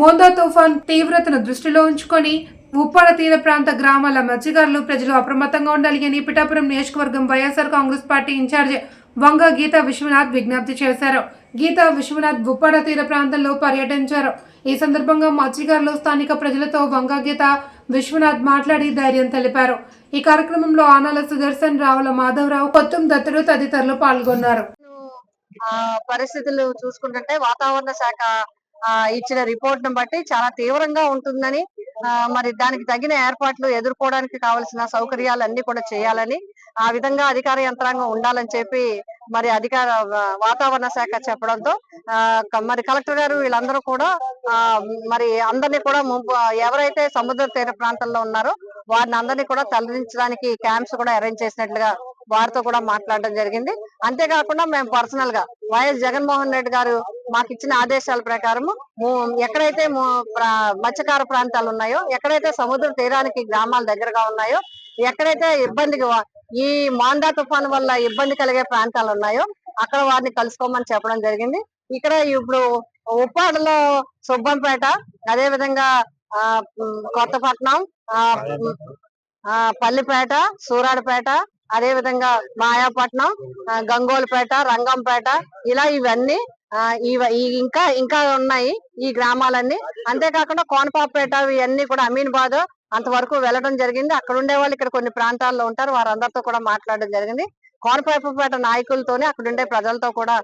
మోందా తుఫాన్ తీవ్రతను దృష్టిలో ఉంచుకొని ఉప్పాడ తీర ప్రాంత గ్రామాల మత్స్యకారులు ప్రజలు అప్రమత్తంగా ఉండాలి అని పిఠాపురం నియోజకవర్గం YSR Congress party in-charge Vanga Geetha Viswanath విజ్ఞప్తి చేశారు. గీతా విశ్వనాథ్ ఉప్పాడ తీర ప్రాంతంలో పర్యటించారు. ఈ సందర్భంగా మత్స్యకారులు స్థానిక ప్రజలతో వంగ గీత విశ్వనాథ్ మాట్లాడి ధైర్యం తెలిపారు. ఈ కార్యక్రమంలో ఆనాల సుదర్శన్ రావుల మాధవరావు కొత్తం దత్తుడు తదితరులు పాల్గొన్నారు. పరిస్థితులు చూసుకుంటుంటే వాతావరణ శాఖ ఇచ్చిన రిపోర్ట్ను బట్టి చాలా తీవ్రంగా ఉంటుందని ఆ మరి దానికి తగిన ఏర్పాట్లు ఎదుర్కోవడానికి కావలసిన సౌకర్యాలు అన్ని కూడా చేయాలని ఆ విధంగా అధికార యంత్రాంగం ఉండాలని చెప్పి మరి అధికార వాతావరణ శాఖ చెప్పడంతో ఆ మరి కలెక్టర్ గారు వీళ్ళందరూ కూడా ఆ మరి అందరినీ కూడా ముంపు ఎవరైతే సముద్ర తీర ప్రాంతంలో ఉన్నారో వారిని అందరినీ కూడా తరలించడానికి క్యాంప్స్ కూడా అరేంజ్ చేసినట్లుగా వారితో కూడా మాట్లాడడం జరిగింది. అంతేకాకుండా మేము పర్సనల్గా వైఎస్ జగన్మోహన్ రెడ్డి గారు మాకు ఇచ్చిన ఆదేశాల ప్రకారము ఎక్కడైతే మత్స్యకార ప్రాంతాలు ఉన్నాయో ఎక్కడైతే సముద్ర తీరానికి గ్రామాలు దగ్గరగా ఉన్నాయో ఎక్కడైతే ఇబ్బందికి ఈ మాందా తుఫాన్ వల్ల ఇబ్బంది కలిగే ప్రాంతాలు ఉన్నాయో అక్కడ వారిని కలుసుకోమని చెప్పడం జరిగింది. ఇక్కడ ఇప్పుడు ఉప్పాడలో సుబ్బంపేట అదే విధంగా ఆ కొత్తపట్నం ఆ ఆ పల్లిపేట సూరాడపేట అదే విధంగా మాయాపట్నం గంగోలపేట రంగంపేట ఇలా ఇవన్నీ ఇంకా ఇంకా ఉన్నాయి ఈ గ్రామాలన్నీ. అంతేకాకుండా కోనపాపేట ఇవన్నీ కూడా అమీన్బాద్ అంతవరకు వెళ్ళడం జరిగింది. అక్కడ ఉండే వాళ్ళు ఇక్కడ కొన్ని ప్రాంతాల్లో ఉంటారు. వారందరితో కూడా మాట్లాడడం జరిగింది. కోనపాపేట నాయకులతోనే అక్కడ ఉండే ప్రజలతో కూడా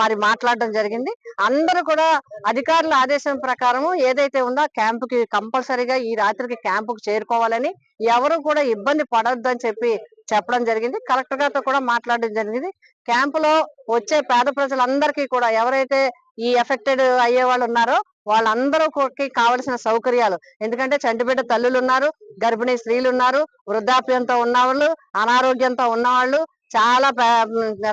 మరి మాట్లాడడం జరిగింది. అందరూ కూడా అధికారుల ఆదేశం ప్రకారం ఏదైతే ఉందో క్యాంపుకి కంపల్సరీగా ఈ రాత్రికి క్యాంపుకి చేరుకోవాలని ఎవరు కూడా ఇబ్బంది పడొద్దని చెప్పి చెప్పడం జరిగింది. కలెక్టర్ గారితో కూడా మాట్లాడడం జరిగింది. క్యాంపులో వచ్చే పేద ప్రజలందరికీ కూడా ఎవరైతే ఈ ఎఫెక్టెడ్ అయ్యే వాళ్ళు ఉన్నారో వాళ్ళందరూ కావలసిన సౌకర్యాలు. ఎందుకంటే చంటిబిడ్డ తల్లులు ఉన్నారు గర్భిణీ స్త్రీలు ఉన్నారు వృద్ధాప్యంతో ఉన్నవాళ్ళు అనారోగ్యంతో ఉన్నవాళ్ళు చాలా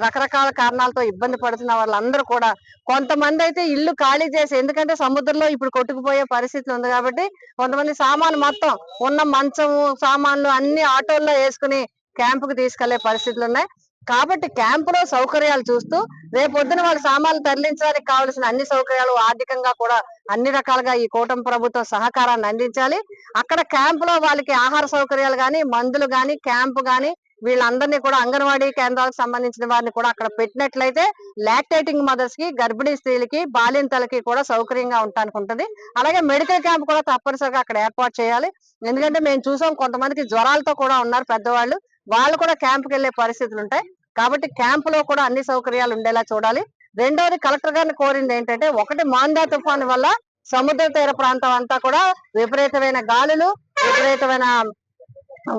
రకరకాల కారణాలతో ఇబ్బంది పడుతున్న వాళ్ళందరూ కూడా కొంతమంది అయితే ఇల్లు ఖాళీ చేసి ఎందుకంటే సముద్రంలో ఇప్పుడు కొట్టుకుపోయే పరిస్థితి ఉంది కాబట్టి కొంతమంది సామాను మొత్తం ఉన్న మంచము సామాన్లు అన్ని ఆటోల్లో వేసుకుని క్యాంపుకి తీసుకెళ్ళే పరిస్థితులు ఉన్నాయి. కాబట్టి క్యాంపులో సౌకర్యాలు చూస్తూ రేపొద్దున వాళ్ళ సామాన్లు తరలించడానికి కావలసిన అన్ని సౌకర్యాలు ఆర్థికంగా కూడా అన్ని రకాలుగా ఈ కూటమి ప్రభుత్వం సహకారాన్ని అందించాలి. అక్కడ క్యాంపులో వాళ్ళకి ఆహార సౌకర్యాలు గాని మందులు గాని క్యాంపు గాని వీళ్ళందరినీ కూడా అంగన్వాడీ కేంద్రాలకు సంబంధించిన వారిని కూడా అక్కడ పెట్టినట్లయితే లాక్టేటింగ్ మదర్స్కి గర్భిణీ స్త్రీలకి బాలింతలకి కూడా సౌకర్యంగా ఉండటానికి ఉంటుంది. అలాగే మెడికల్ క్యాంప్ కూడా తప్పనిసరిగా అక్కడ ఏర్పాటు చేయాలి. ఎందుకంటే మేము చూసాం కొంతమందికి జ్వరాలతో కూడా ఉన్నారు పెద్దవాళ్ళు. వాళ్ళు కూడా క్యాంప్కి వెళ్ళే పరిస్థితులు ఉంటాయి. కాబట్టి క్యాంప్లో కూడా అన్ని సౌకర్యాలు ఉండేలా చూడాలి. రెండవది కలెక్టర్ గారిని కోరింది ఏంటంటే ఒకటి మాందా తుఫాను వల్ల సముద్ర తీర ప్రాంతం అంతా కూడా విపరీతమైన గాలులు విపరీతమైన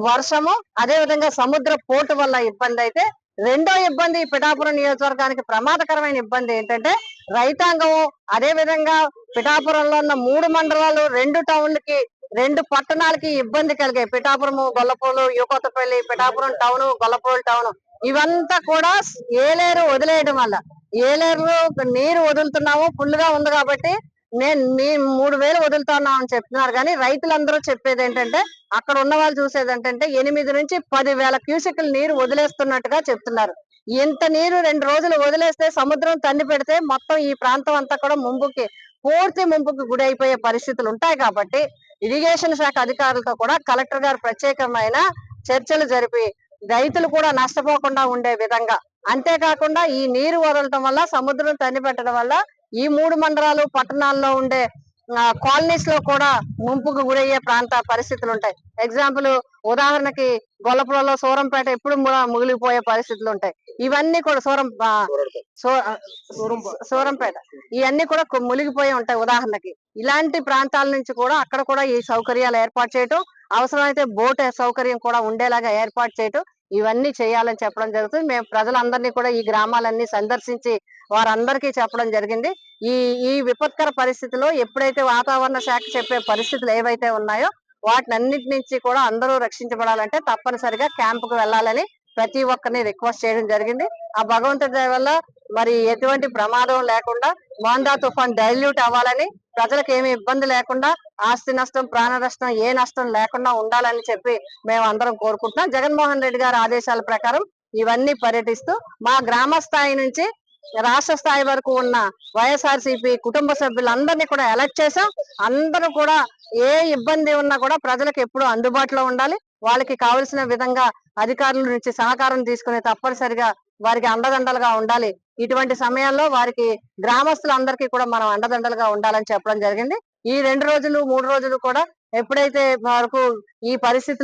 వర్షము అదే విధంగా సముద్ర పోటు వల్ల ఇబ్బంది అయితే రెండో ఇబ్బంది పిఠాపురం నియోజకవర్గానికి ప్రమాదకరమైన ఇబ్బంది ఏంటంటే రైతాంగము అదే విధంగా పిఠాపురంలో ఉన్న మూడు మండలాలు రెండు టౌన్లకి రెండు పట్టణాలకి ఇబ్బంది కలిగాయి. Pithapuram Gollaprolu U Kothapalli Pithapuram town Gollaprolu town. ఇవంతా కూడా ఏలేరు వదిలేయడం వల్ల. ఏలేరు నీరు వదులుతున్నాము ఫుల్గా ఉంది కాబట్టి నేను మేము మూడు వేలు వదులుతున్నాం అని చెప్తున్నారు కానీ రైతులందరూ చెప్పేది ఏంటంటే అక్కడ ఉన్న వాళ్ళు చూసేది ఏంటంటే ఎనిమిది నుంచి పది వేల క్యూసెక్ల నీరు వదిలేస్తున్నట్టుగా చెప్తున్నారు. ఇంత నీరు రెండు రోజులు వదిలేస్తే సముద్రం తన్ని పెడితే మొత్తం ఈ ప్రాంతం అంతా కూడా ముంపుకి పూర్తి ముంపుకి గురి అయిపోయే పరిస్థితులు ఉంటాయి కాబట్టి ఇరిగేషన్ శాఖ అధికారులతో కూడా కలెక్టర్ గారు ప్రత్యేకమైన చర్చలు జరిపి రైతులు కూడా నష్టపోకుండా ఉండే విధంగా. అంతేకాకుండా ఈ నీరు వదలటం వల్ల సముద్రం తన్ని పెట్టడం వల్ల ఈ మూడు మండలాలు పట్టణాల్లో ఉండే కాలనీస్లో కూడా ముంపుకు గురయ్యే ప్రాంత పరిస్థితులు ఉంటాయి. ఎగ్జాంపుల్ ఉదాహరణకి గొల్లపురంలో సూరంపేట ఎప్పుడు కూడా ముగిలిపోయే పరిస్థితులు ఉంటాయి. ఇవన్నీ కూడా సూరం సో- సూరంపేట. ఇవన్నీ కూడా మునిగిపోయి ఉంటాయి ఉదాహరణకి. ఇలాంటి ప్రాంతాల నుంచి కూడా అక్కడ కూడా ఈ సౌకర్యాలు ఏర్పాటు చేయటం అవసరమైతే బోట్ సౌకర్యం కూడా ఉండేలాగా ఏర్పాటు చేయటం ఇవన్నీ చేయాలని చెప్పడం జరుగుతుంది. మేము ప్రజలందరినీ కూడా ఈ గ్రామాలన్నీ సందర్శించి వారందరికీ చెప్పడం జరిగింది. ఈ ఈ విపత్కర పరిస్థితిలో ఎప్పుడైతే వాతావరణ శాఖ చెప్పే పరిస్థితులు ఏవైతే ఉన్నాయో వాటినన్నిటి నుంచి కూడా అందరూ రక్షించబడాలంటే తప్పనిసరిగా క్యాంపుకు వెళ్ళాలని ప్రతి ఒక్కరిని రిక్వెస్ట్ చేయడం జరిగింది. ఆ భగవంతుడి వల్ల మరి ఎటువంటి ప్రమాదం లేకుండా మాందా తుఫాన్ డైల్యూట్ అవ్వాలని ప్రజలకు ఏమి ఇబ్బంది లేకుండా ఆస్తి నష్టం ప్రాణ నష్టం ఏ నష్టం లేకుండా ఉండాలని చెప్పి మేము అందరం కోరుకుంటున్నాం. జగన్మోహన్ రెడ్డి గారి ఆదేశాల ప్రకారం ఇవన్నీ పర్యటిస్తూ మా గ్రామ స్థాయి నుంచి రాష్ట్ర స్థాయి వరకు ఉన్న వైఎస్ఆర్సీపీ కుటుంబ సభ్యులందరినీ కూడా ఎలక్ట్ చేశాం. అందరూ కూడా ఏ ఇబ్బంది ఉన్నా కూడా ప్రజలకు ఎప్పుడూ అందుబాటులో ఉండాలి. వాళ్ళకి కావలసిన విధంగా అధికారుల నుంచి సహకారం తీసుకుని తప్పనిసరిగా వారికి అండదండలుగా ఉండాలి. ఇటువంటి సమయాల్లో వారికి గ్రామస్తులందరికీ కూడా మనం అండదండలుగా ఉండాలని చెప్పడం జరిగింది. ఈ రెండు రోజులు మూడు రోజులు కూడా ఎప్పుడైతే వరకు ఈ పరిస్థితులు